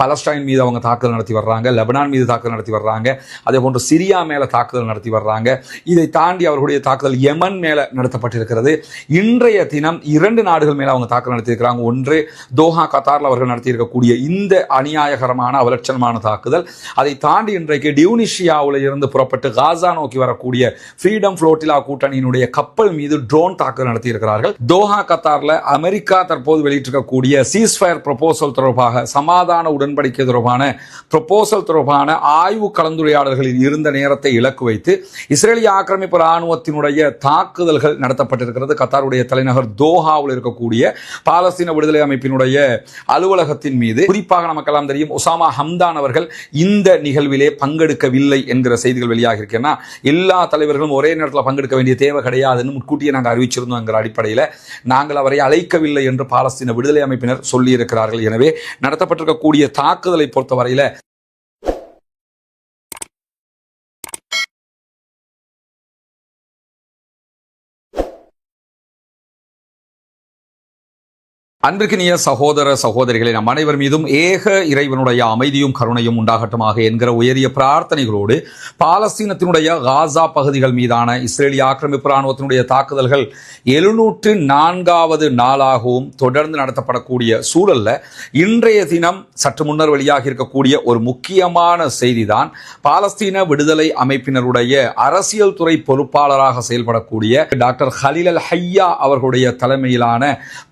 Palestine மீது அவங்க தாக்குதல் நடத்தி வர்றாங்க லெபனான் மீது தாக்குதல் நடத்தி வர்றாங்க அதே போன்று சிரியா மேல தாக்குதல் நடத்தி வர்றாங்க. இதை தாண்டி அவர்களுடைய தாக்குதல் யமன் மேல நடத்தப்பட்டிருக்கிறது. இன்றைய தினம் இரண்டு நாடுகள் மேலே அவங்க தாக்குதல் நடத்தியிருக்கிறாங்க. ஒன்று தோஹா கத்தாரில் அவர்கள் நடத்தியிருக்கக்கூடிய இந்த அநியாயகரமான அவலட்சணமான தாக்குதல். அதை தாண்டி இன்றைக்கு டியூனிஷியாவில் இருந்து புறப்பட்டு காசா நோக்கி வரக்கூடிய ஃப்ரீடம் ஃப்ளோட்டிலா கூட்டணியினுடைய கப்பல் மீது ட்ரோன் தாக்குதல் நடத்தியிருக்கிறார்கள். தோஹா கத்தார்ல அமெரிக்கா தற்போது வெளியிட்டிருக்கக்கூடிய சீஸ்ஃபயர் ப்ரொபோசல் தொடர்பாக சமாதான உடன்படிக்கை தொடர்பான ப்ரொப்போசல் தொடர்பான ஆய்வு கலந்துரையாடல்களில் இருந்த நேரத்தை இலக்கு வைத்து இஸ்ரேலிய ஆக்கிரமிப்பு இராணுவத்தினுடைய தாக்குதல்கள் நடத்தப்பட்டிருக்கிறது. கத்தாருடைய தலைநகர் தோஹாவில் இருக்கக்கூடிய பாலஸ்தீன விடுதலை அமைப்பினுடைய அலுவலகத்தின் மீது. குறிப்பாக நமக்கெல்லாம் தெரியும் ஒசாமா ஹம்தான் அவர்கள் இந்த நிகழ்விலே பங்கெடுக்கவில்லை என்கிற செய்திகள் வெளியாக இருக்கேன்னா எல்லா தலைவர்களும் ஒரே நேரத்தில் பங்கெடுக்க வேண்டிய தேவை கிடையாதுன்னு முன்கூட்டியே நாங்கள் அறிவிச்சிருந்தோம் என்கிற அடிப்படையில். நாங்கள் அவரை அழைக்கவில்லை என்று பாலஸ்தீன விடுதலை அமைப்பினர் சொல்லியிருக்கிறார்கள். எனவே நடத்தப்பட்டிருக்கக்கூடிய தாக்குதலை பொறுத்தவரையில அன்பிற்கினிய சகோதர சகோதரிகளை நம் அனைவர் மீதும் ஏக இறைவனுடைய அமைதியும் கருணையும் உண்டாகட்டுமாக என்கிற உயரிய பிரார்த்தனைகளோடு பாலஸ்தீனத்தினுடைய காசா பகுதிகள் மீதான இஸ்ரேலிய ஆக்கிரமிப்பு இராணுவத்தினுடைய தாக்குதல்கள் எழுநூற்று நான்காவது நாளாகவும் தொடர்ந்து நடத்தப்படக்கூடிய சூழல்ல இன்றைய தினம் சற்று முன்னர் வெளியாக இருக்கக்கூடிய ஒரு முக்கியமான செய்திதான் பாலஸ்தீன விடுதலை அமைப்பினருடைய அரசியல் துறை பொறுப்பாளராக செயல்படக்கூடிய டாக்டர் ஹலிலல் ஹையா அவர்களுடைய தலைமையிலான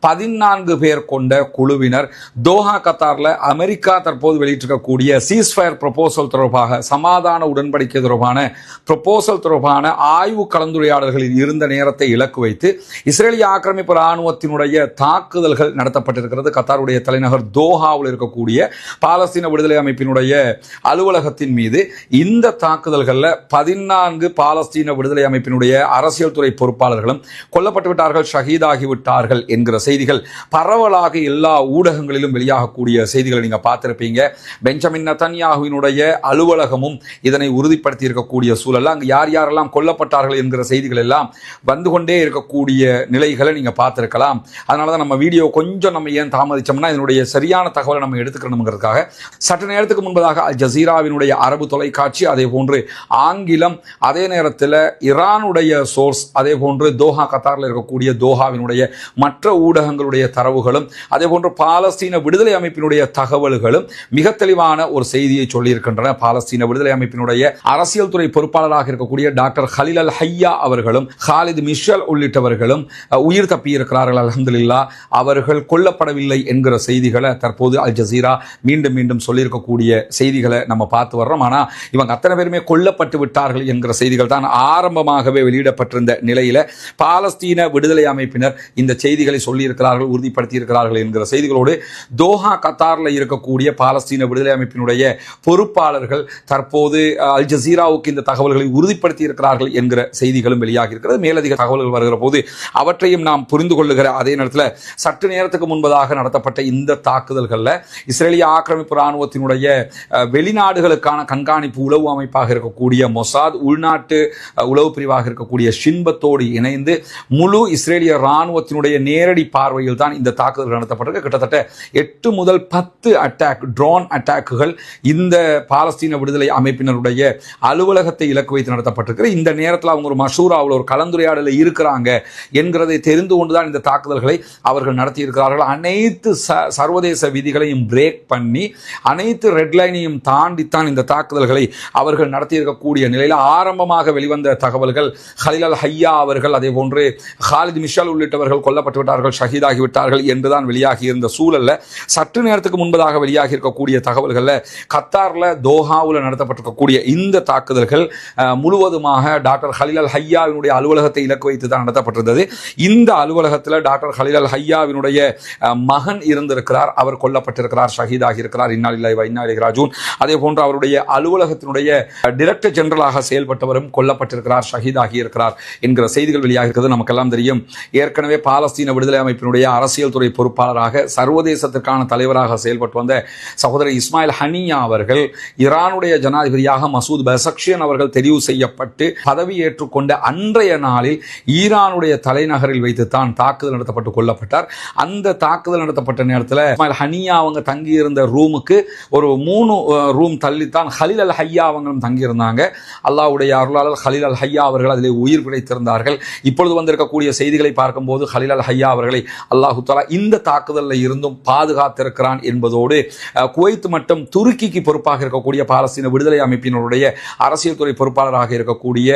பதினான்கு பேர் கொண்ட குழுவினர் தோஹா கத்தாரில் அமெரிக்கா தற்போது வெளியிட்டிருக்கக்கூடிய சீஸ்ஃபயர் ப்ரொபோசல் தொடர்பாக சமாதான உடன்படிக்கை தொடர்பான ப்ரொபோசல் தொடர்பான ஆய்வு கலந்துரையாடல்களில் இருந்த நேரத்தை இலக்கு வைத்து இஸ்ரேலிய ஆக்கிரமிப்பு இராணுவத்தினுடைய தாக்குதல்கள் நடத்தப்பட்டிருக்கிறது. கத்தாருடைய தலைநகர் தோஹாவில் இருக்கக்கூடிய பாலஸ்தீன விடுதலை அமைப்பினுடைய அலுவலகத்தின் மீது இந்த தாக்குதல்களில் பதினான்கு பாலஸ்தீன விடுதலை அமைப்பினுடைய அரசியல் துறை பொறுப்பாளர்களும் கொல்லப்பட்டு விட்டார்கள் என்கிற செய்திகள் பர பரவலாக எல்லா ஊடகங்களிலும் வெளியாகக்கூடிய செய்திகளை நீங்கள் பார்த்துருப்பீங்க. பெஞ்சமின் நத்தன்யாகுவினுடைய அலுவலகமும் இதனை உறுதிப்படுத்தி இருக்கக்கூடிய சூழல்ல அங்கே யார் யாரெல்லாம் கொல்லப்பட்டார்கள் என்கிற செய்திகள் எல்லாம் வந்து கொண்டே இருக்கக்கூடிய நிலைகளை நீங்கள் பார்த்துருக்கலாம். அதனால தான் நம்ம வீடியோ கொஞ்சம் நம்ம ஏன் தாமதிச்சோம்னா இதனுடைய சரியான தகவலை நம்ம எடுத்துக்கணுங்கிறதுக்காக சற்று நேரத்துக்கு முன்பதாக அல் ஜசீராவினுடைய அரபு தொலைக்காட்சி அதே போன்று ஆங்கிலம் அதே நேரத்தில் ஈரானுடைய சோர்ஸ் அதே போன்று தோஹா கத்தாரில் இருக்கக்கூடிய தோஹாவினுடைய மற்ற ஊடகங்களுடைய தரவு தரவுகளும் அதே போன்று பாலஸ்தீன விடுதலை அமைப்பினுடைய தகவல்களும் மிக தெளிவான ஒரு செய்தியை சொல்லியிருக்கின்றன. பாலஸ்தீன விடுதலை அமைப்பினுடைய அரசியல் துறை பொறுப்பாளராக இருக்கக்கூடிய டாக்டர் ஹலில் அல் ஹையா அவர்களும் ஹாலித் மிஷல் உள்ளிட்டவர்களும் உயிர் தப்பியிருக்கிறார்கள் அலமதுல்லா அவர்கள் கொல்லப்படவில்லை என்கிற செய்திகளை தற்போது அல் ஜசீரா மீண்டும் மீண்டும் சொல்லியிருக்கக்கூடிய செய்திகளை நம்ம பார்த்து வர்றோம். ஆனால் இவங்க அத்தனை பேருமே கொல்லப்பட்டு விட்டார்கள் என்கிற செய்திகள் தான் ஆரம்பமாகவே வெளியிடப்பட்டிருந்த நிலையில் பாலஸ்தீன விடுதலை அமைப்பினர் இந்த செய்திகளை சொல்லியிருக்கிறார்கள் உறுதிப்பட இருக்கிறார்கள் என்கிற செய்திகளோடு தோஹா கத்தாரில் இருக்கக்கூடிய பாலஸ்தீன விடுதலை அமைப்பினுடைய பொறுப்பாளர்கள் தற்போது அல் ஜசீராவுக்கு இந்த தகவல்களை உறுதிப்படுத்தி இருக்கிறார்கள் என்கிற செய்திகளும் வெளியாகி இருக்கிறது மேலதிக தகவல்கள் வருகிற போது அவற்றையும் நாம் புரிந்து கொள்ளுகிற அதே நேரத்தில் சற்று நேரத்துக்கு முன்பதாக நடத்தப்பட்ட இந்த தாக்குதல்களில் இஸ்ரேலிய ஆக்கிரமிப்பு இராணுவத்தினுடைய வெளிநாடுகளுக்கான கண்காணிப்பு உளவு அமைப்பாக இருக்கக்கூடிய மொசாத் உள்நாட்டு உளவு பிரிவாக இருக்கக்கூடிய ஷின்பத்தோடு இணைந்து முழு இஸ்ரேலிய ராணுவத்தினுடைய நேரடி பார்வையில் தான் இந்த தாக்குதல் நடத்தப்பட்டிருக்கு. கிட்டத்தட்ட எட்டு முதல் பத்து அட்டாக் ட்ரோன் அட்டாக்குகள் இந்த பாலஸ்தீன விடுதலை அமைப்பினருடைய அலுவலகத்தை இலக்கு வைத்து நடத்தப்பட்டிருக்கிற இந்த நேரத்தில் அவங்க ஒரு மஷூராவில் ஒரு கலந்துரையாடலில் இருக்கிறாங்க என்கிறதை தெரிந்து கொண்டுதான் இந்த தாக்குதல்களை அவர்கள் நடத்தியிருக்கிறார்கள். அனைத்து ச- சர்வதேச விதிகளையும் பிரேக் பண்ணி அனைத்து ரெட்லைனையும் தாண்டித்தான் இந்த தாக்குதல்களை அவர்கள் நடத்தியிருக்கக்கூடிய நிலையில் ஆரம்பமாக வெளிவந்த தகவல்கள் ஹலில் ஹையா அவர்கள் அதே போன்று ஹாலித் மிஷால் உள்ளிட்டவர்கள் கொல்லப்பட்டு விட்டார்கள் ஷஹீதாகிவிட்டார்கள் என்றுதான் வெளியாகி இருந்த சூழல்ல சற்று நேரத்துக்கு முன்பதாக வெளியாகி இருக்கக்கூடிய தகவல்களில் கத்தாரில் தோஹாவில் நடத்தப்பட்டிருக்கக்கூடிய இந்த தாக்குதல்கள் முழுவதுமாக டாக்டர் ஹலிலல் ஹையாவினுடைய அலுவலகத்தை இலக்கு வைத்து தான் நடத்தப்பட்டிருந்தது. இந்த அலுவலகத்தில் டாக்டர் ஹலிலல் ஹையாவினுடைய மகன் இருந்திருக்கிறார் அவர் கொல்லப்பட்டிருக்கிறார் ஷஹீதாகி இருக்கிறார் இன்னாலில்லாய் வைநாளி ராஜூன் அதே போன்று அவருடைய அலுவலகத்தினுடைய டிரெக்டர் ஜெனரலாக செயல்பட்டவரும் கொல்லப்பட்டிருக்கிறார் ஷஹீதாகி இருக்கிறார் என்கிற செய்திகள் வெளியாக இருக்கிறது நமக்கெல்லாம் தெரியும். ஏற்கனவே பாலஸ்தீன விடுதலை அமைப்பினுடைய அரசியல் துறை பொறுப்பாளராக சர்வதேசத்திற்கான தலைவராக செயல்பட்டு வந்த சகோதரர் இஸ்மாயில் ஹனியா அவர்கள் ஈரானுடைய ஜனாதிபதியாக மசூத் பசக்ஷியன் அவர்கள் தெரிவு செய்யப்பட்டு பதவி ஏற்றுக்கொண்ட அன்றைய நாளில் ஈரானுடைய தலைநகரில் வைத்து தான் தாக்குதல் நடத்தப்பட்டு கொல்லப்பட்டார். அந்த தாக்குதல் நடத்தப்பட்ட நேரத்தில் இஸ்மாயில் ஹனியா அவங்க தங்கியிருந்த ரூமுக்கு ஒரு மூணு ரூம் தள்ளித்தான் ஹலில் அல் ஹையா அவங்களும் தங்கியிருந்தாங்க. அல்லாவுடைய அருளாளர் ஹலில் அல் ஹையா அவர்கள் அதிலே உயிர் பிழைத்திருந்தார்கள். இப்பொழுது வந்திருக்கக்கூடிய செய்திகளை பார்க்கும்போது ஹலில் அல் ஹையா அவர்களை அல்லாஹு தாலா இந்த தாக்குதலில் இருந்தும் பாதுகாத்திருக்கிறான் என்பதோடு குவைத் மற்றும் துருக்கிக்கு பொறுப்பாக இருக்கக்கூடிய பாலஸ்தீன விடுதலை அமைப்பினருடைய அரசியல் துறை பொறுப்பாளராக இருக்கக்கூடிய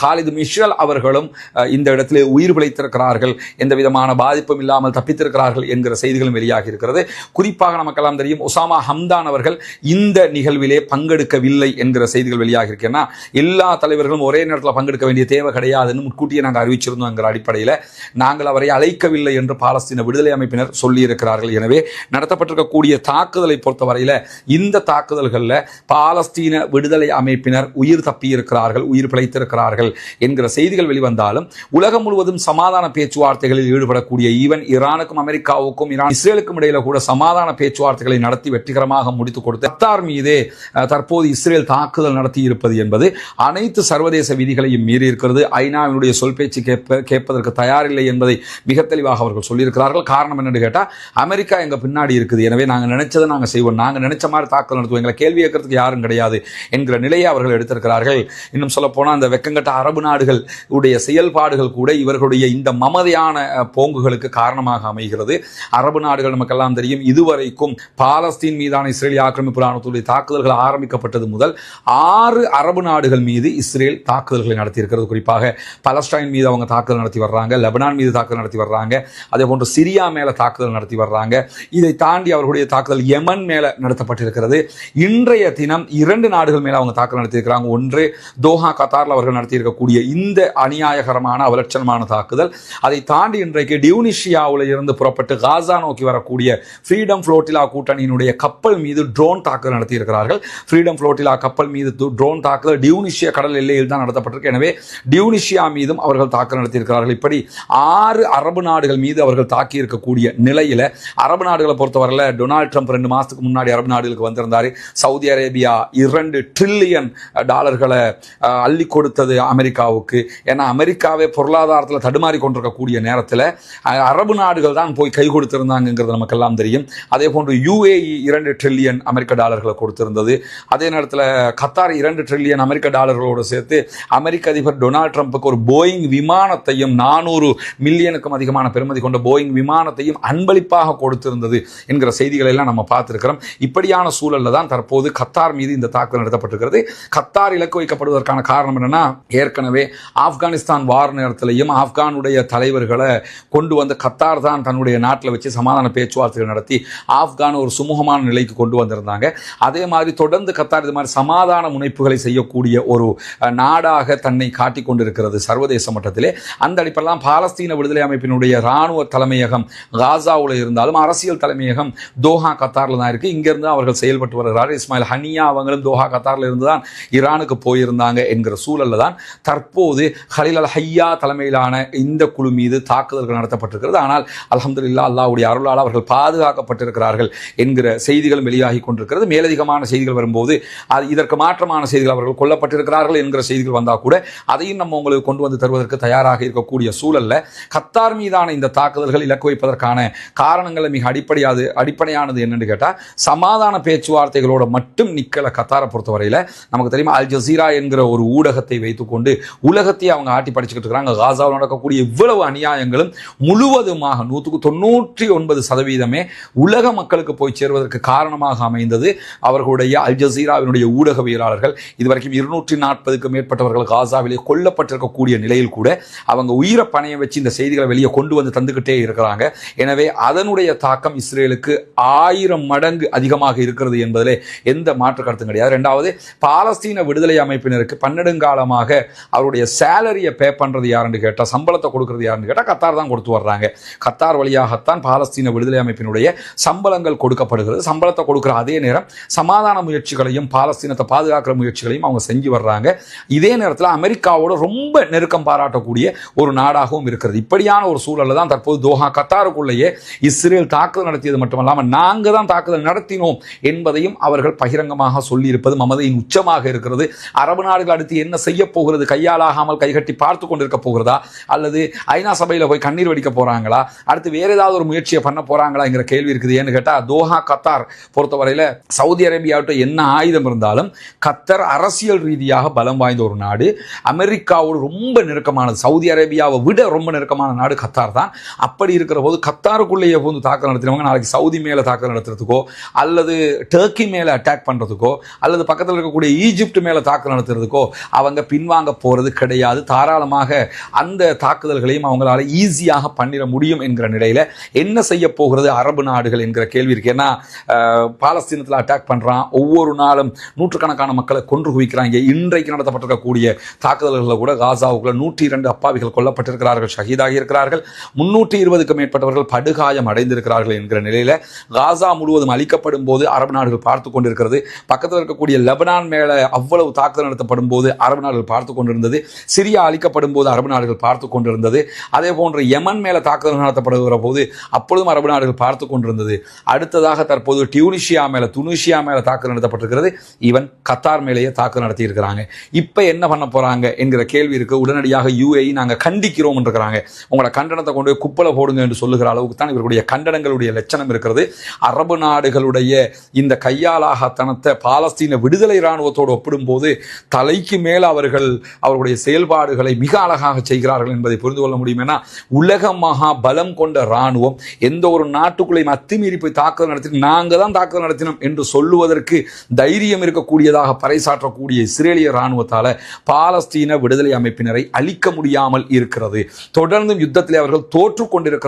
ஹாலிது மிஷல் அவர்களும் இந்த இடத்திலே உயிர் பிழைத்திருக்கிறார்கள். எந்த விதமான பாதிப்பும் இல்லாமல் தப்பித்திருக்கிறார்கள் என்கிற செய்திகளும் வெளியாகி இருக்கிறது. குறிப்பாக நமக்கெல்லாம் தெரியும் ஒசாமா ஹம்தான் அவர்கள் இந்த நிகழ்விலே பங்கெடுக்கவில்லை என்கிற செய்திகள் வெளியாகி இருக்கேன்னா எல்லா தலைவர்களும் ஒரே நேரத்தில் பங்கெடுக்க வேண்டிய தேவை கிடையாதுன்னு முன்கூட்டியே நாங்கள் அறிவிச்சிருந்தோம் என்கிற அடிப்படையில். நாங்கள் அவரை அழைக்கவில்லை என்று பாலஸ்தீன விடுதலை விடுதலை அமைப்பினர் சொல்லியிருக்கிறார்கள். எனவே நடத்தப்பட்டிருக்கக்கூடிய தாக்குதலை பொறுத்தவரையில் இந்த தாக்குதல்களில் பாலஸ்தீன விடுதலை அமைப்பினர் உயிர் தப்பியிருக்கிறார்கள் உயிர் பிழைத்திருக்கிறார்கள் என்கிற செய்திகள் வெளிவந்தாலும் உலகம் முழுவதும் சமாதான பேச்சுவார்த்தைகளில் ஈடுபடக்கூடிய ஈவன் ஈரானுக்கும் அமெரிக்காவுக்கும் ஈரான் இஸ்ரேலுக்கும் இடையில கூட சமாதான பேச்சுவார்த்தைகளை நடத்தி வெற்றிகரமாக முடித்துக் கொடுத்து கத்தார் மீதே தற்போது இஸ்ரேல் தாக்குதல் நடத்தி இருப்பது என்பது அனைத்து சர்வதேச விதிகளையும் மீறி இருக்கிறது. ஐநாவினுடைய சொல் பேச்சு கேட்ப கேட்பதற்கு தயாரில்லை என்பதை மிக தெளிவாக அவர்கள் சொல்லியிருக்கிறார்கள். காரணம் என்னன்னு கேட்டால் அமெரிக்கா எங்கள் பின்னாடி இருக்குது. எனவே நாங்கள் நினைச்சதை நாங்கள் செய்வோம். நாங்கள் நினைச்ச மாதிரி தாக்குதல் நடத்துவோம். எங்களை கேள்வி கேட்கறதுக்கு யாரும் கிடையாது என்கிற நிலையை அவர்கள் எடுத்திருக்கிறார்கள். இன்னும் சொல்லப்போனால் அந்த வெக்கங்கட்ட அரபு நாடுகள் உடைய செயல்பாடுகள் கூட இவர்களுடைய இந்த மமதையான போங்குகளுக்கு காரணமாக அமைகிறது. அரபு நாடுகள் நமக்கெல்லாம் தெரியும் இதுவரைக்கும் பாலஸ்தீன் மீதான இஸ்ரேலிய ஆக்கிரமிப்பு ராணுவத்துடைய தாக்குதல்கள் ஆரம்பிக்கப்பட்டது முதல் ஆறு அரபு நாடுகள் மீது இஸ்ரேல் தாக்குதல்களை நடத்தியிருக்கிறது. குறிப்பாக பலஸ்டைன் மீது அவங்க தாக்குதல் நடத்தி வர்றாங்க லெபனான் மீது தாக்குதல் நடத்தி வர்றாங்க. அதே போன்று சிரிய சிரியா மேல தாக்குதல் நடத்தி வர்றாங்க. இதை தாண்டி அவர்களுடைய தாக்குதல் யமன் மேல நடத்தப்பட்டிருக்கிறது. இன்றைய தினம் இரண்டு நாடுகள் மேல அவங்க தாக்குதல் நடத்தியிருக்கிறாங்க. ஒன்று தோஹா கத்தாரில் அவர்கள் நடத்தியிருக்கக்கூடிய இந்த அநியாயகரமான அவலட்சணமான தாக்குதல். அதை தாண்டி இன்றைக்கு டியூனிஷியாவில் இருந்து புறப்பட்டு காசா நோக்கி வரக்கூடிய ஃப்ரீடம் ஃப்ளோட்டிலா கூட்டணியினுடைய கப்பல் மீது ட்ரோன் தாக்குதல் நடத்தியிருக்கிறார்கள். ஃப்ரீடம் ஃப்ளோட்டிலா கப்பல் மீது ட்ரோன் தாக்குதல் டியூனிஷியா கடல் எல்லையில் தான் நடத்தப்பட்டிருக்கு. எனவே டியூனிஷியா மீதும் அவர்கள் தாக்குதல் நடத்தியிருக்கிறார்கள். இப்படி ஆறு அரபு நாடுகள் மீது அவர்கள் தாக்கி இருக்கக்கூடிய நிலையில் அரபு நாடுகளை பொறுத்தவரையில் டொனால்ட் ட்ரம்ப் ரெண்டு மாதத்துக்கு முன்னாடி அரபு நாடுகளுக்கு வந்திருந்தார். சவுதி அரேபியா இரண்டு ட்ரில்லியன் டாலர்களை அள்ளி கொடுத்தது அமெரிக்காவுக்கு. ஏன்னா அமெரிக்காவே பொருளாதாரத்தில் தடுமாறி கொண்டிருக்கக்கூடிய நேரத்தில் அரபு நாடுகள் தான் போய் கை கொடுத்திருந்தாங்கிறது நமக்கெல்லாம் தெரியும். அதே போன்று யூஏஇ இரண்டு ட்ரில்லியன் அமெரிக்க டாலர்களை கொடுத்திருந்தது. அதே நேரத்தில் கத்தார் இரண்டு ட்ரில்லியன் அமெரிக்க டாலர்களோடு சேர்த்து அமெரிக்க அதிபர் டொனால்ட் ட்ரம்ப்புக்கு ஒரு போயிங் விமானத்தையும் நானூறு மில்லியனுக்கும் அதிகமான பெருமதி கொண்ட போயிங் விமானத்தையும் அன்பளிப்பாக கொடுத்திருந்தது என்கிற செய்திகளை எல்லாம் நம்ம பார்த்துருக்கிறோம். இப்படியான சூழலில் தான் தற்போது கத்தார் மீது இந்த தாக்குதல் நடத்தப்பட்டிருக்கிறது. கத்தார் இலக்கு வைக்கப்படுவதற்கான காரணம் என்னன்னா ஏற்கனவே ஆப்கானிஸ்தான் வார் நேரத்திலையும் ஆப்கானுடைய தலைவர்களை கொண்டு வந்து கத்தார் தான் தன்னுடைய நாட்டில் வச்சு சமாதான பேச்சுவார்த்தைகள் நடத்தி ஆப்கான் ஒரு சுமூகமான நிலைக்கு கொண்டு வந்திருந்தாங்க. அதே மாதிரி தொடர்ந்து கத்தார் இது மாதிரி சமாதான முனைப்புகளை செய்யக்கூடிய ஒரு நாடாக தன்னை காட்டிக் கொண்டிருக்கிறது சர்வதேச மட்டத்திலே. அந்த அடிப்படையில் பாலஸ்தீன விடுதலை அமைப்பினுடைய இராணுவ தலைமையகம் காசாவில் இருந்தாலும் அரசியல் தலைமையகம் தோஹா கத்தாரில் தான் இருக்கு. இங்கிருந்து அவர்கள் செயல்பட்டு வருகிறார் இஸ்மாயில் ஹனியா அவங்களும் தோஹா கத்தாரில் இருந்து தான் ஈரானுக்கு போயிருந்தாங்க என்கிற சூழல்ல தான் தற்போது ஹலில் அல் ஹையா தலைமையிலான இந்த குழு மீது தாக்குதல்கள் நடத்தப்பட்டிருக்கிறது. ஆனால் அலமதுல்லா அல்லாவுடைய அருளால் அவர்கள் பாதுகாக்கப்பட்டிருக்கிறார்கள் என்கிற செய்திகளும் வெளியாகி கொண்டிருக்கிறது. மேலதிகமான செய்திகள் வரும்போது அது இதற்கு மாற்றமான செய்திகள் அவர்கள் கொல்லப்பட்டிருக்கிறார்கள் என்கிற செய்திகள் வந்தால் கூட அதையும் நம்ம உங்களுக்கு கொண்டு வந்து தருவதற்கு தயாராக இருக்கக்கூடிய சூழல்ல கத்தார் மீதான இந்த தாக்குதல்கள் இலக்கு வைப்பதற்கான காரணங்களை மிக அடிப்படையாது அடிப்படையானது என்னென்னு கேட்டால் சமாதான பேச்சுவார்த்தைகளோட மட்டும் நிக்கல கத்தாரை பொறுத்தவரையில். நமக்கு தெரியுமா அல் ஜசீரா என்கிற ஒரு ஊடகத்தை வைத்துக்கொண்டு உலகத்தையே அவங்க ஆட்டி படிச்சுக்கிட்டு இருக்கிறாங்க காசாவில் நடக்கக்கூடிய இவ்வளவு அநியாயங்களும் முழுவதுமாக நூற்றுக்கு தொண்ணூற்றி ஒன்பது சதவீதமே உலக மக்களுக்கு போய் சேர்வதற்கு காரணமாக அமைந்தது அவர்களுடைய அல் ஜசீராவினுடைய ஊடகவியலாளர்கள். இதுவரைக்கும் இருநூற்றி நாற்பதுக்கு மேற்பட்டவர்கள் காசாவிலே கொல்லப்பட்டிருக்கக்கூடிய நிலையில் கூட அவங்க உயிரை பணைய வச்சு இந்த செய்திகளை வெளியே கொண்டு வந்து தந்துக்கிட்டே இருக்கிறாங்க. எனவே அதனுடைய தாக்கம் இஸ்ரேலுக்கு ஆயிரம் மடங்கு அதிகமாக இருக்கிறது என்பதிலே எந்த மாற்று கருத்தும் கிடையாது. ரெண்டாவது பாலஸ்தீன விடுதலை அமைப்பினருக்கு பன்னெடுங்காலமாக அவருடைய சேலரியை பே பண்றது யாருன்னு கேட்டால் சம்பளத்தை கொடுக்கறது யாருன்னு கேட்டால் கத்தார் தான் கொடுத்து வர்றாங்க. கத்தார் வழியாகத்தான் பாலஸ்தீன விடுதலை அமைப்பினுடைய சம்பளங்கள் கொடுக்கப்படுகிறது. சம்பளத்தை கொடுக்கிற அதே நேரம் சமாதான முயற்சிகளையும் பாலஸ்தீனத்தை பாதுகாக்கிற முயற்சிகளையும் அவங்க செஞ்சு வர்றாங்க. இதே நேரத்தில் அமெரிக்காவோட ரொம்ப நெருக்கம் பாராட்டக்கூடிய ஒரு நாடாகவும் இருக்கிறது. இப்படியான ஒரு சூழலில் தான் தற்போது தோஹா கத்தாருக்குள்ளேயே இஸ்ரேல் தாக்குதல் நடத்தியது மட்டுமல்லாமல் நாங்கள் தான் தாக்குதல் நடத்தினோம் என்பதையும் அவர்கள் பகிரங்கமாக சொல்லியிருப்பது மமதையின் உச்சமாக இருக்கிறது. அரபு நாடுகள் அடுத்து என்ன செய்ய போகிறது? கையாலாகாமல் கைகட்டி பார்த்து கொண்டிருக்க போகிறதா? அல்லது ஐநா சபையில் போய் கண்ணீர் வடிக்க போறாங்களா? அடுத்து வேறு ஏதாவது ஒரு முயற்சியை பண்ண போறாங்களாங்கிற கேள்வி இருக்குது. ஏன்னு கேட்டால் தோஹா கத்தார் பொறுத்தவரையில் சவுதி அரேபியாவிட்ட என்ன ஆயுதம் இருந்தாலும் கத்தர் அரசியல் ரீதியாக பலம் வாய்ந்த ஒரு நாடு. அமெரிக்காவோடு ரொம்ப நெருக்கமானது. சவுதி அரேபியாவை விட ரொம்ப நெருக்கமான நாடு கத்தார் தான். அப்படி இருக்கிற போது கத்தாருக்குள்ளேயே வந்து தாக்குதல் நடத்தினவங்க நாளைக்கு சவுதி மேலே தாக்குதல் நடத்துறதுக்கோ அல்லது டர்க்கி மேலே அட்டாக் பண்ணுறதுக்கோ அல்லது பக்கத்தில் இருக்கக்கூடிய ஈஜிப்ட் மேலே தாக்கல் நடத்துறதுக்கோ அவங்க பின்வாங்க போகிறது கிடையாது. தாராளமாக அந்த தாக்குதல்களையும் அவங்களால ஈஸியாக பண்ணிட முடியும் என்கிற நிலையில் என்ன செய்ய போகிறது அரபு நாடுகள் என்கிற கேள்வி இருக்கு. ஏன்னா பாலஸ்தீனத்தில் அட்டாக் பண்ணுறான் ஒவ்வொரு நாளும் நூற்றுக்கணக்கான மக்களை கொன்று குவிக்கிறாங்க இன்றைக்கு நடத்தப்பட்டிருக்கக்கூடிய தாக்குதல்களில் கூட காசாவுக்குள்ள நூற்றி இரண்டு அப்பாவிகள் கொல்லப்பட்டிருக்கிறார்கள் ஷஹீதாகி இருக்கிறார்கள். முன்னூற்றி இருபதுக்கும் மேற்பட்டவர்கள் படுகாயம் அடைந்திருக்கிறார்கள் என்கிற நிலையில் காசா முழுவதும் அளிக்கப்படும் போது அரபு நாடுகள் பார்த்து கொண்டிருக்கிறது. பக்கத்தில் இருக்கக்கூடிய லெபனான் மேலே அவ்வளவு தாக்குதல் நடத்தப்படும் போது அரபு நாடுகள் பார்த்து கொண்டிருந்தது. சிரியா அளிக்கப்படும் போது அரபு நாடுகள் பார்த்து கொண்டிருந்தது. அதே போன்று யமன் மேலே தாக்குதல் நடத்தப்படுகிற போது அப்பொழுதும் அரபு நாடுகள் பார்த்து கொண்டிருந்தது. அடுத்ததாக தற்போது டியூனிஷியா மேலே துனிஷியா மேலே தாக்குதல் நடத்தப்பட்டிருக்கிறது. ஈவன் கத்தார் மேலேயே தாக்குதல் நடத்தியிருக்கிறாங்க. இப்போ என்ன பண்ண போகிறாங்க என்கிற கேள்வி இருக்குது உடனடியாக யூஏஇ நாங்கள் கண்டிக்கிறோம் இருக்கிறாங்க உங்களோட கண்டனத்தை கொண்டு போய் குப்பலை போடுங்க என்று சொல்லுகிற அளவுக்கு தான் இவர்களுடைய கண்டனங்களுடைய லட்சணம் இருக்கிறது. அரபு நாடுகளுடைய இந்த கையாளாகத்தனத்தை பாலஸ்தீன விடுதலை இராணுவத்தோடு ஒப்பிடும்போது தலைக்கு மேல் அவர்கள் அவர்களுடைய செயல்பாடுகளை மிக அழகாக செய்கிறார்கள் என்பதை புரிந்து கொள்ள முடியும். ஏன்னா உலக மகா பலம் கொண்ட இராணுவம் எந்த ஒரு நாட்டுக்குள்ளையும் அத்துமீறி போய் தாக்குதல் நடத்தி நாங்கள் தான் தாக்குதல் நடத்தினோம் என்று சொல்லுவதற்கு தைரியம் இருக்கக்கூடியதாக பறைசாற்றக்கூடிய இஸ்ரேலிய இராணுவத்தால் பாலஸ்தீன விடுதலை அமைப்பினரை அழிக்க முடியாமல் இருக்கிறது. தொடர்ந்தும் யுத்தத்தில் அவர்கள் தோற்று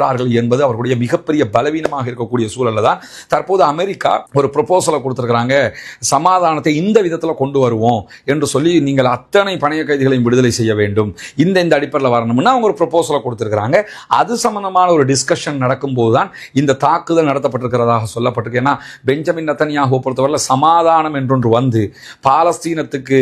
கொண்டிருக்கிறார்கள் என்பது அவர்களுடைய மிகப்பெரிய பலவீனமாக இருக்கக்கூடிய சூழலில் தான். தற்போது அமெரிக்கா ஒரு ப்ரொபோசலை கொடுத்துருக்குறாங்க. சமாதானத்தை இந்த விதத்தில் கொண்டு வருவோம் என்று சொல்லி நீங்கள் அத்தனை பணைய கைதிகளையும் விடுதலை செய்ய வேண்டும். இந்த இந்த அடிப்படையில் வரணும்னா அவங்க ஒரு ப்ரொபோசலை கொடுத்துருக்குறாங்க. அது சம்பந்தமான ஒரு டிஸ்கஷன் நடக்கும்போது தான் இந்த தாக்குதல் நடத்தப்பட்டிருக்கிறதாக சொல்லப்பட்டிருக்கு. ஏன்னா பெஞ்சமின் நத்தனியாக பொறுத்தவரையில் சமாதானம் என்றொன்று வந்து பாலஸ்தீனத்துக்கு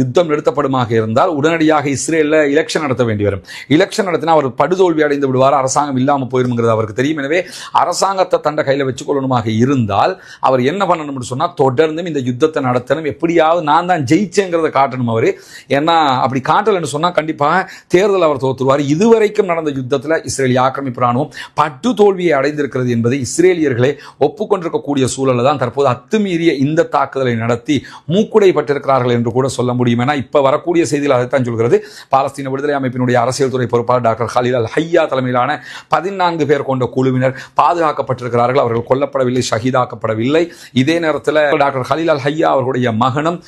யுத்தம் நிறுத்தப்படுமாக இருந்தால் உடனடியாக இஸ்ரேலில் எலெக்ஷன் நடத்த வேண்டி வரும். எலெக்ஷன் நடத்தினா அவர் படுதோல்வி அடைந்து விடுவார்? அரசாங்கம் இல்லாமல் இல்லாமல் போயிருங்கிறது அவருக்கு தெரியும். எனவே அரசாங்கத்தை தண்டை கையில் வச்சுக்கொள்ளணுமாக இருந்தால் அவர் என்ன பண்ணணும்னு சொன்னால் தொடர்ந்தும் இந்த யுத்தத்தை நடத்தணும். எப்படியாவது நான் தான் ஜெயிச்சேங்கிறத காட்டணும் அவர். ஏன்னா அப்படி காட்டலைன்னு சொன்னால் கண்டிப்பாக தேர்தல் அவர் தோற்றுருவார் இதுவரைக்கும் நடந்த யுத்தத்தில் இஸ்ரேலிய ஆக்கிரமிப்பு ராணுவம் பட்டு தோல்வியை அடைந்திருக்கிறது என்பதை இஸ்ரேலியர்களே ஒப்புக்கொண்டிருக்கக்கூடிய சூழலில் தான் தற்போது அத்துமீறிய இந்த தாக்குதலை நடத்தி மூக்குடை பட்டிருக்கிறார்கள் என்று கூட சொல்ல முடியும். ஏன்னா இப்போ வரக்கூடிய செய்திகள் அதைத்தான் சொல்கிறது. பாலஸ்தீன விடுதலை அமைப்பினுடைய அரசியல் துறை பொறுப்பாளர் டாக்டர் ஹலீல் அல் ஹையா தலைமையிலான பதினான்கு பேர் கொண்ட குழுவினர் பாதுகாக்கப்பட்டிருக்கிறார்கள். அவர்கள் கொல்லப்படவில்லை ஷஹீதாக்கப்படவில்லை. இதே நேரத்தில் டாக்டர் ஹலீல் ஹையா அவர்களுடைய மகனும்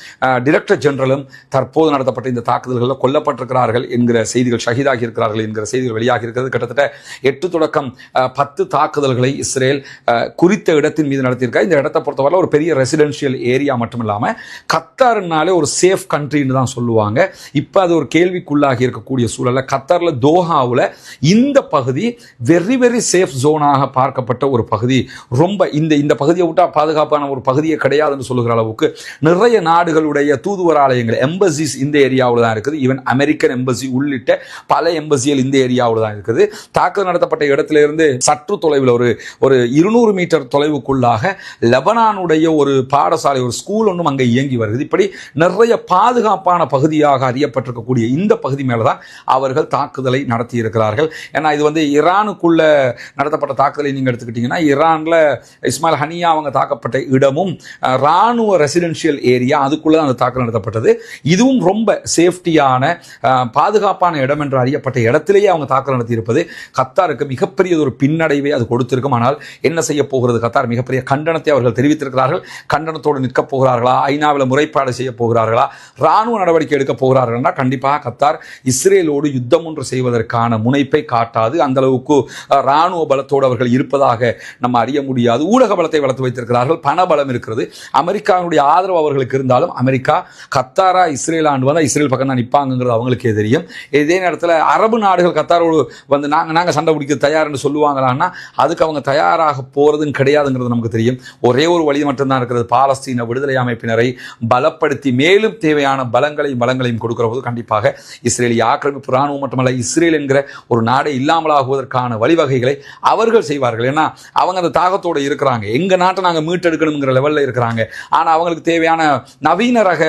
டிரெக்டர் ஜெனரலும் தற்போது நடத்தப்பட்ட இந்த தாக்குதல்களில் கொல்லப்பட்டிருக்கிறார்கள் என்கிற செய்திகள் ஷஹீதாகி இருக்கிறார்கள் என்கிற செய்திகள் வெளியாகி இருக்கிறது. கிட்டத்தட்ட எட்டு தொடக்கம் பத்து தாக்குதல்களை இஸ்ரேல் குறித்த இடத்தின் மீது நடத்தியிருக்கா. இந்த இடத்தை பொறுத்தவரை ஒரு பெரிய ரெசிடென்ஷியல் ஏரியா மட்டும் இல்லாமல் கத்தார்னாலே ஒரு சேஃப் கண்ட்ரின்னு தான் சொல்லுவாங்க. இப்போ அது ஒரு கேள்விக்குள்ளாகி இருக்கக்கூடிய சூழலில் கத்தாரில் தோஹாவில் இந்த பகுதி வெரி வெரி சேஃப் ஜோனாக பார்க்கப்பட்ட ஒரு பகுதி. ரொம்ப இந்த இந்த பகுதியை விட்டால் பாதுகாப்பான ஒரு பகுதியே கிடையாதுன்னு சொல்லுகிற அளவுக்கு நிறைய நாடுகளுடைய தூதுவர் ஆலயங்கள் எம்பசிஸ் இந்த ஏரியாவில் தான் இருக்குது. ஈவன் அமெரிக்கன் எம்பசி உள்ளிட்ட பல எம்பசிகள் இந்த ஏரியாவில் தான் இருக்குது. தாக்குதல் நடத்தப்பட்ட இடத்துல இருந்து சற்று தொலைவில் ஒரு ஒரு இருநூறு மீட்டர் தொலைவுக்குள்ளாக லெபனானுடைய ஒரு பாடசாலை ஒரு ஸ்கூல் ஒன்றும் அங்கே இயங்கி வருகிறது. இப்படி நிறைய பாதுகாப்பான பகுதியாக அறியப்பட்டிருக்கக்கூடிய இந்த பகுதி மேலே தான் அவர்கள் தாக்குதலை நடத்தி இருக்கிறார்கள் ஏன்னா இது வந்து ஈரானுக்குள்ள நடத்தப்பட்ட தாக்குதலை நீங்கள் எடுத்துக்கிட்டிங்கன்னா ஈரானில் இஸ்மாயில் ஹனியா அவங்க தாக்கப்பட்ட இடமும் ராணுவ ரெசிடென்ஷியல் ஏரியா அதுக்குள்ளே அந்த தாக்குதல் நடத்தப்பட்டது. இதுவும் ரொம்ப சேஃப்டியான பாதுகாப்பான இடம் என்று அறியப்பட்ட இடத்திலேயே அவங்க தாக்குதல் நடத்தியிருப்பது. கத்தாருக்கு மிகப்பெரிய ஒரு பின்னடைவை அது கொடுத்திருக்கும். ஆனால் என்ன செய்ய போகிறது? கத்தார் மிகப்பெரிய கண்டனத்தை அவர்கள் தெரிவித்திருக்கிறார்கள். கண்டனத்தோடு நிற்கப் போகிறார்களா? ஐநாவில் முறைப்பாடு செய்ய போகிறார்களா? ராணுவ நடவடிக்கை எடுக்க போகிறார்கள்னா கண்டிப்பாக கத்தார் இஸ்ரேலோடு யுத்தம் ஒன்று செய்வதற்கான முனைப்பை காட்டாது. அந்த அளவுக்கு இராணுவ பலத்தோடு அவர்கள் இருப்பதாக நம்ம அறிய முடியாது. ஊடக பலத்தை வளர்த்து வைத்திருக்கிறார்கள். பண பலம் இருக்கிறது. அமெரிக்காவுடைய ஆதரவு அவர்களுக்கு இருந்தாலும் அமெரிக்கா கத்தாரா இஸ்ரேல் ஆண்டு வந்தால் இஸ்ரேல் பக்கம் தான் நிற்பாங்கிறது அவங்களுக்கே தெரியும். இதே நேரத்தில் அரபு நாடுகள் கத்தாரோடு வந்து நாங்கள் நாங்கள் சண்டை பிடிக்க தயார்னு சொல்லுவாங்களான்னா அதுக்கு அவங்க தயாராக போகிறதுன்னு கிடையாதுங்கிறது நமக்கு தெரியும். ஒரே ஒரு வழி மட்டும்தான் இருக்கிறது. பாலஸ்தீன விடுதலை அமைப்பினரை பலப்படுத்தி மேலும் தேவையான பலங்களையும் பலங்களையும் கொடுக்கிற போது கண்டிப்பாக இஸ்ரேலிய ஆக்கிரமிப்பு இராணுவம் மட்டுமல்ல இஸ்ரேல் என்கிற ஒரு நாடே இல்லாமலாகுவதற்கான வழிவகைகளை அவர்கள் செய்வார்கள். ஏன்னா அவங்க அந்த தாகத்தோடு இருக்கிறாங்க. எங்கள் நாட்டை நாங்கள் மீட்டெடுக்கணுங்கிற லெவலில் இருக்கிறாங்க. ஆனால் அவங்களுக்கு தேவையான நவீன ரக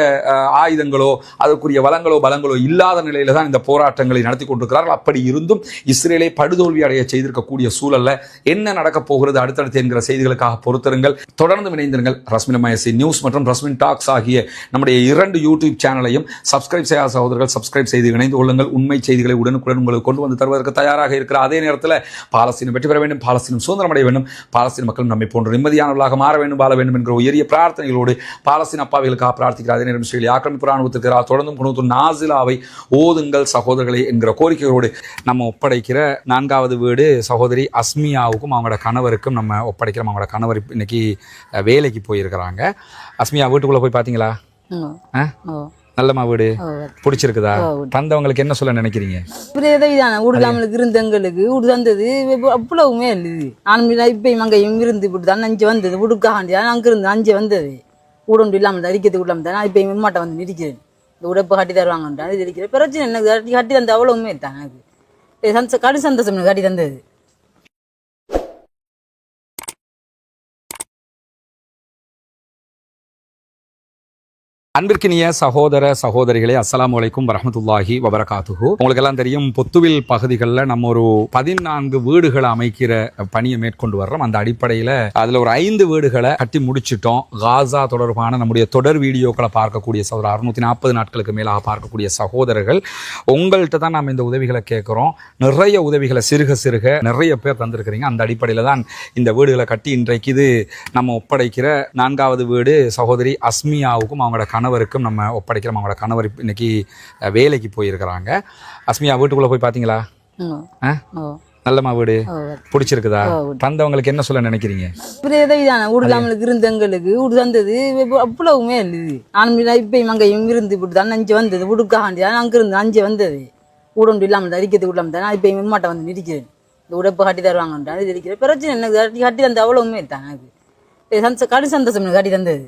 ஆயுதங்களோ அதற்குரிய வளங்களோ பலங்களோ இல்லாத நிலையில் தான் இந்த போராட்டங்களை நடத்தி கொண்டிருக்கிறார்கள். அப்படி இருந்தும் இஸ்ரேலை படுதோல்வி அடைய செய்திருக்கக்கூடிய சூழலில் என்ன நடக்கப் போகிறது? அடுத்தடுத்து என்கிற செய்திகளுக்காக பொறுத்திருங்கள். தொடர்ந்து இணைந்திருங்கள். ரஸ்மின் மயசி நியூஸ் மற்றும் ரஸ்மின் டாக்ஸ் ஆகிய நம்முடைய இரண்டு யூடியூப் சேனலையும் சப்ஸ்கிரைப் செய்யாத சகோதரர்கள் சப்ஸ்கிரைப் செய்து இணைந்து கொள்ளுங்கள். உண்மை செய்திகளை உடனுக்குடன் உங்களுக்கு கொண்டு வந்து தருவதற்கு தயாராக இருக்கிற அதே நேரத்தில் பாலஸ்தீனம் வெற்றி பெற வேண்டும் பாலஸ்தீனம் சுதந்திரம் அடைய வேண்டும். பாலஸ்தீன மக்களும் நம்மை போன்ற நிம்மதியானவர்களாக மாற வேண்டும் வாழ வேண்டும் என்கிற உயரிய பிரார்த்தனைகளோடு பாலஸ்தீன அப்பாவிகளுக்காக பிரார்த்திக்கிற அதே நேரம் இஸ்ரேல் ஆக்கிரமிப்பு ராணுவத்திற்கு தொடர்ந்தும் குணத்து நாசிலாவை ஓதுங்கள் சகோதரர்களே என்கிற கோரிக்கைகளோடு நம்ம ஒப்படைக்கிற நான்காவது வீடு சகோதரி அஸ்மியாவுக்கும் அவங்களோட கணவருக்கும் நம்ம ஒப்படைக்கிறோம் அவங்களோட கணவர் இன்னைக்கு வேலைக்கு போயிருக்கிறாங்க. அஸ்மியா வீட்டுக்குள்ள போய் பாத்தீங்களா? ஓ. ஆ? நல்லம்மா வீடு பிடிச்சிருக்குதா. தந்தவங்களுக்கு என்ன சொல்ல நினைக்கிறீங்க? வீடு நம்மளுக்கு இருந்த எங்களுக்கு வீடு தந்தது இப்ப அவ்வளவுமே நானும் இல்லை இப்பயும் அங்கேயும் இருந்து இப்படி தான் அஞ்சு வந்தது வீடுக்காண்டி தான் அங்கே இருந்து அஞ்சு வந்தது. ஒன்று இல்லாமல் தான் அடிக்கிறது இல்லாமல் தான் நான் இப்பயும் மாட்டை வந்து நிற்கிறேன். இந்த வீடை இப்போ கட்டி தருவாங்கன்றான் இது இருக்கிறேன் பிரச்சனை எனக்கு கட்டி கட்டி தந்த அவ்வளவுமே தான் எனக்கு. கடி சந்தோஷம் கட்டி தந்தது. அன்பிற்கினிய சகோதர சகோதரிகளே அஸ்லாம் வலைக்கும் வரமத்துல்லாஹி வபரகாத்துஹு. உங்களுக்கு எல்லாம் தெரியும் பொத்துவில் பகுதிகளில் நம்ம ஒரு பதினான்கு வீடுகளை அமைக்கிற பணியை மேற்கொண்டு வர்றோம். அந்த அடிப்படையில் அதில் ஒரு ஐந்து வீடுகளை கட்டி முடிச்சிட்டோம். காசா தொடர்பான நம்முடைய தொடர் வீடியோக்களை பார்க்கக்கூடிய சகோதரர் அறுநூத்தி நாற்பது நாட்களுக்கு மேலாக பார்க்கக்கூடிய சகோதரர்கள் உங்கள்கிட்ட தான் நம்ம இந்த உதவிகளை கேட்குறோம். நிறைய உதவிகளை சிறுக சிறுக நிறைய பேர் தந்திருக்கிறீங்க. அந்த அடிப்படையில் தான் இந்த வீடுகளை கட்டி இன்றைக்கு இது நம்ம ஒப்படைக்கிற நான்காவது வீடு சகோதரி அஸ்மியாவுக்கும் அவங்களோட கணவருக்கும் நம்ம ஒப்படைக்கிறோம். அவங்களோட கணவர் இப்ப இன்னைக்கு வேலைக்கு போயிருக்கிறாங்க. அஸ்மியா வீட்டுக்குள்ள போய்? ஓ நல்லம்மா வீடு. பிடிச்சிருக்குதா. தந்தவங்களுக்கு என்ன சொல்ல நினைக்கிறீங்க? நம்மளுக்கு இருந்த எங்களுக்கு வீடு தந்தது இப்ப அவ்வளவுமே இல்லது. நானும் இல்லை இப்பயும் அங்கேயும் இருந்து இப்படி தான் அஞ்சு வந்தது. வீடுக்காண்டி தான் அங்கே இருந்து அஞ்சு வந்தது. ஒன்று இல்லாமல் தான் அடிக்கிறது இல்லாமல் தான். நான் இப்பயும் மாட்டை வந்து நிற்கிறேன். இந்த வீடை இப்போ கட்டி தருவாங்கன்றான் இது பிரச்சனை எனக்கு கட்டி கட்டி தந்த அவ்வளவுமே தான் எனக்கு கடி சந்தோஷம் எனக்கு கட்டி தந்தது.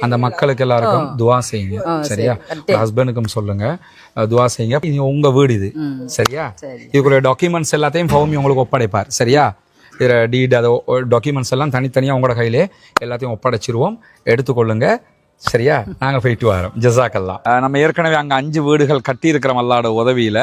அந்த மக்களுக்கு எல்லாருக்கும் துவா செய்யுங்க. சரியா? சரி. ஹஸ்பண்டுக்கும் சொல்லுங்க. துவா செய்யுங்க. இது உங்க வீடு இது. சரியா? சரி. இதுக்குரிய டாக்குமெண்ட்ஸ் எல்லாத்தையும் ஃபவுமி உங்களுக்கு ஒப்படைப்பார். சரியா? இதில் டீட் அதை டாக்குமெண்ட்ஸ் எல்லாம் தனித்தனியாக உங்களோட கையிலே எல்லாத்தையும் ஒப்படைச்சிருவோம். எடுத்துக்கொள்ளுங்க. சரியா? நாங்கள் போயிட்டு வரோம். ஜசாக்கல்லாம் நம்ம ஏற்கனவே அங்கே அஞ்சு வீடுகள் கட்டியிருக்கிறோம் அல்லாட உதவியில்